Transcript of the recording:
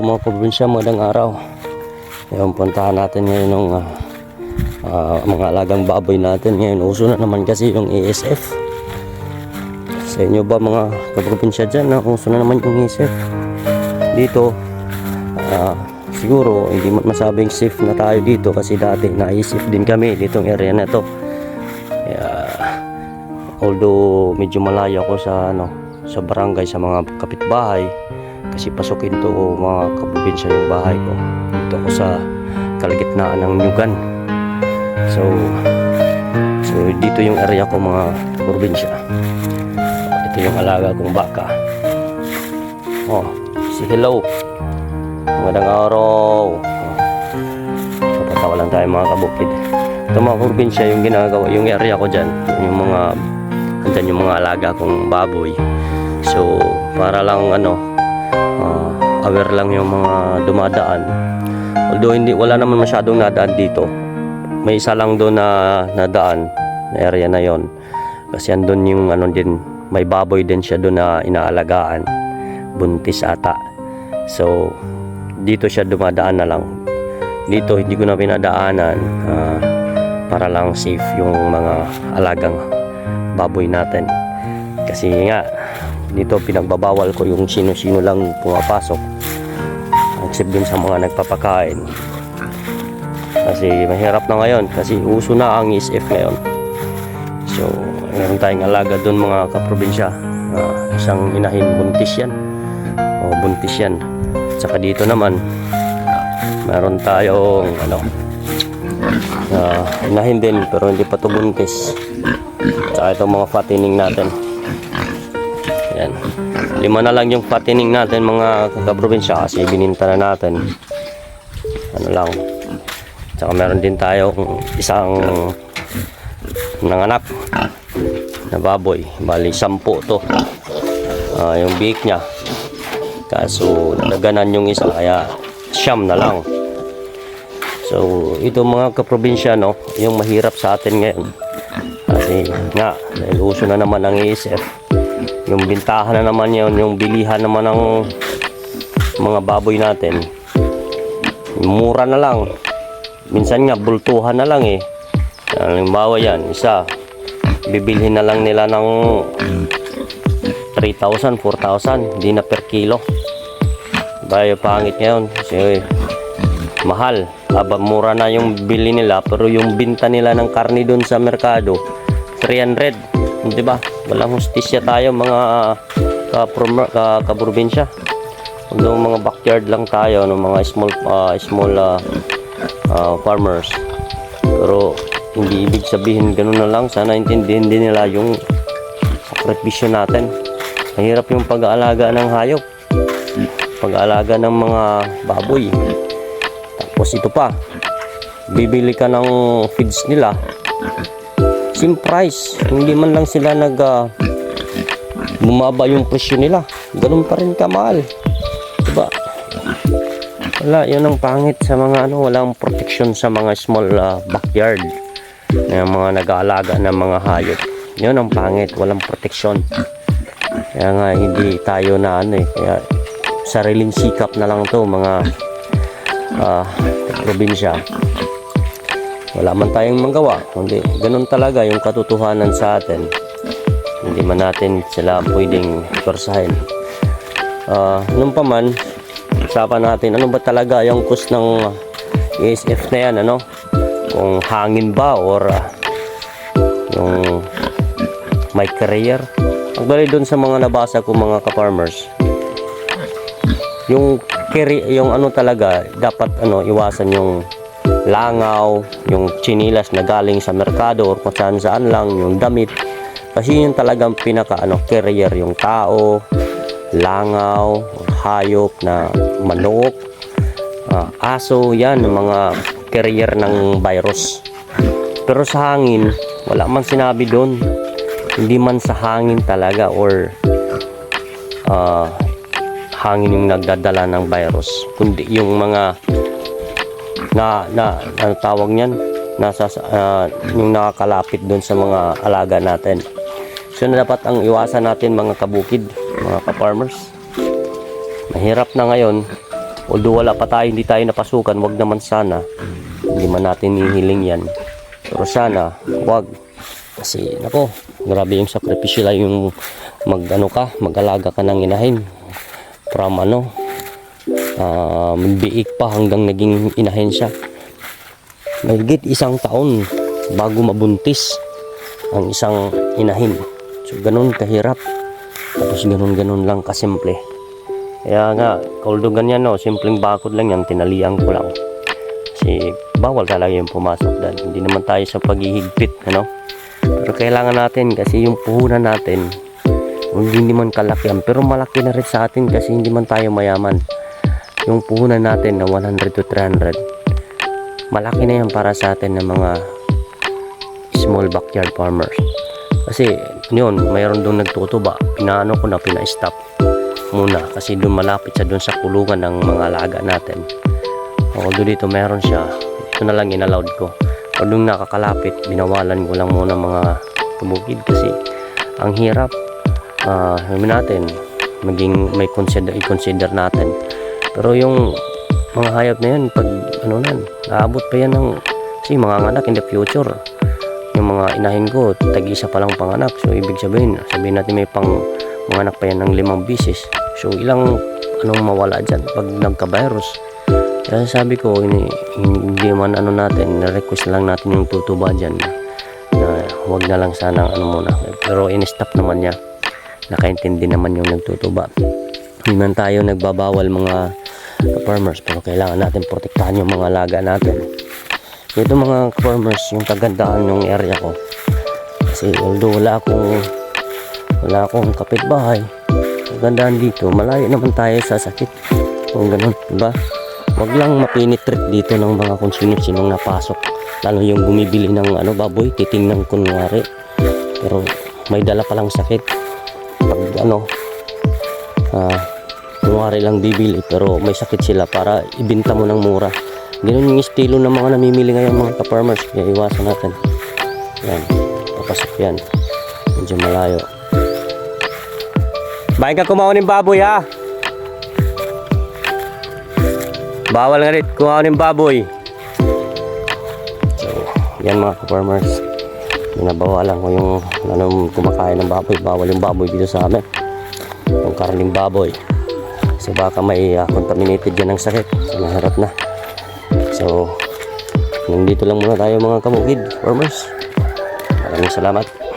mga probinsya, magandang araw. Ngayon, puntahan natin ngayon ng ah, ah, mga alagang baboy natin. Ngayon, uso na naman kasi yung ASF. Sa inyo ba mga kaprobinsya dyan, na uso na naman yung ASF? Dito, ah, siguro, hindi masabing safe na tayo dito kasi dati naisip din kami ditong area na to. Kaya, although medyo malayo ako sa ano sa barangay sa mga kapitbahay kasi pasukin to mga kaprobinsya yung bahay ko. Dito ako sa kalagitnaan ng Nyugan. So so dito yung area ko mga probinsya. Ito yung alaga kong baka. Oh si hello. Magandang araw. Oh, patatawa lang tayo mga kabukid. Ito mga probinsya yung ginagawa yung area ko dyan. Yung mga andyan yung mga alaga kong baboy. So para lang ano aware lang yung mga dumadaan. Although hindi wala naman masyadong nadaan dito. May isa lang doon na nadaan na area na yon. Kasi andun yung ano din may baboy din siya doon na inaalagaan. Buntis ata. So dito siya dumadaan na lang. Dito hindi ko na pinadaanan ah, para lang safe yung mga alagang baboy natin. Kasi nga dito pinagbabawal ko yung sino-sino lang pumapasok. Except dun sa mga nagpapakain. Kasi mahirap na ngayon kasi uso na ang ISF ngayon. So meron tayong alaga dun mga kaprobinsya. Ah, isang inahin buntis yan. O buntis yan. Saka dito naman meron tayong ano uh, inahin din pero hindi pa to buntis. Tsaka itong mga fattening natin. Yan. Lima na lang yung fattening natin mga kakaprobinsya kasi bininta na natin. Ano lang. Tsaka meron din tayo isang nanganak na baboy. Bali, sampu to. Ah, yung biik niya. Kaso naganan yung isa kaya siyam na lang. So, ito mga kaprobinsya, no, yung mahirap sa atin ngayon. Kasi nga, dahil uso na naman ang ESF. Yung bintahan na naman yun, yung bilihan naman ng mga baboy natin. Mura na lang. Minsan nga, bultuhan na lang eh. Halimbawa yan, isa. Bibilhin na lang nila ng 3,000, 4,000. Hindi na per kilo. Bayo pangit ngayon. Kasi mahal. Aba, mura na yung bili nila pero yung binta nila ng karni doon sa merkado 300 di ba walang hustisya tayo mga ka, ka kaprobinsya. Yung mga backyard lang tayo ng mga small ah, small ah, ah, farmers. Pero hindi ibig sabihin ganun na lang. Sana intindihin din nila yung sakripisyo natin. Mahirap yung pag-aalaga ng hayop. Pag-aalaga ng mga baboy. Tapos ito pa, bibili ka ng feeds nila, same price. Hindi man lang sila nag ah, bumaba yung presyo nila. Ganun pa rin kamahal. Diba? Wala, yun ang pangit sa mga ano, walang protection sa mga small ah, backyard. Ng mga nag-aalaga ng mga hayop. Yun ang pangit, walang protection. Kaya nga hindi tayo na ano eh, kaya sariling sikap na lang to mga ah, probinsya wala man tayong magawa kundi ganun talaga yung katotohanan sa atin. Hindi man natin sila pwedeng persahin uh, nung pa man usapan natin ano ba talaga yung cost ng ESF na yan ano? Kung hangin ba or ah, yung may career? Actually doon sa mga nabasa ko mga ka-farmers. Yung carry yung ano talaga dapat ano iwasan yung langaw yung chinilas na galing sa merkado or kung saan lang yung damit. Kasi yun talagang pinaka ano carrier yung tao langaw hayop na manok ah, aso yan mga carrier ng virus. Pero sa hangin wala man sinabi doon hindi man sa hangin talaga or ah hangin yung nagdadala ng virus kundi yung mga na na ano tawag niyan nasa ah, yung nakakalapit doon sa mga alaga natin so na dapat ang iwasan natin mga kabukid mga ka-farmers mahirap na ngayon Although wala pa tayo, hindi tayo napasukan, wag naman sana. Hindi man natin hihiling yan. Pero sana, wag. Kasi, nako, grabe yung sakripisyo lang yung mag, ano ka, mag-alaga ka ng inahin. From ano, ah, magbiik pa hanggang naging inahin siya. Mahigit isang taon bago mabuntis ang isang inahin. So, ganun kahirap. Tapos ganun-ganun lang kasimple. Kaya nga, although ganyan no, simpleng bakod lang yan, tinalian ko lang. Kasi bawal talaga yung pumasok dyan. Hindi naman tayo sa paghihigpit, ano? Pero kailangan natin kasi yung puhunan natin, hindi naman kalakihan, pero malaki na rin sa atin kasi hindi man tayo mayaman. Yung puhunan natin na 100 to 300, malaki na yan para sa atin ng mga small backyard farmers. Kasi yun, mayroon doon nagtutuba. Pinaano ko na, pina-stop muna. Kasi doon malapit siya doon sa kulungan ng mga alaga natin. Although dito meron siya, ito na lang inallowed ko. O doon nakakalapit, binawalan ko lang muna mga tumugid kasi ang hirap ah natin maging may consider i-consider natin pero yung mga hayop na yan pag ano nan aabot pa yan ng kasi mga anak in the future. Yung mga inahin ko tag-isa pa lang panganak so ibig sabihin sabihin natin may pang mga anak pa yan ng limang bisis. So ilang anong mawala dyan pag nagka-virus? Kaya sabi ko ini, hindi man ano natin na-request lang natin yung tutuba dyan na wag na lang sana ano muna. Pero in-stop naman niya. Nakaintindi naman yung nagtutuba hindi tayo nagbabawal mga farmers pero kailangan natin protektahan yung mga alaga natin. Ito mga farmers yung kagandahan ng area ko. Kasi although wala akong wala akong kapitbahay kagandahan dito malayo naman tayo sa sakit. Kung ganun diba? Wag lang mapinitrip dito ng mga kung sino-sinong napasok. Lalo yung bumibili ng ano baboy titingnan kunwari pero may dala palang sakit. Pag ano ah kunwari lang bibili pero may sakit sila para ibinta mo ng mura. Ganun yung estilo ng mga namimili ngayon mga ka-farmers. Kaya iwasan natin. Yan papasok yan. Medyo malayo. Bahay ka kumaon ng baboy ha? Bawal nga rin kumaon ng baboy. So yan mga ka-farmers. Binabawalan ko yung anong kumakain ng baboy. Bawal yung baboy dito sa amin Yung karning baboy. Kasi baka may ah, contaminated yan ng sakit. So naharap na. So nandito lang muna tayo mga kamukid farmers. Maraming salamat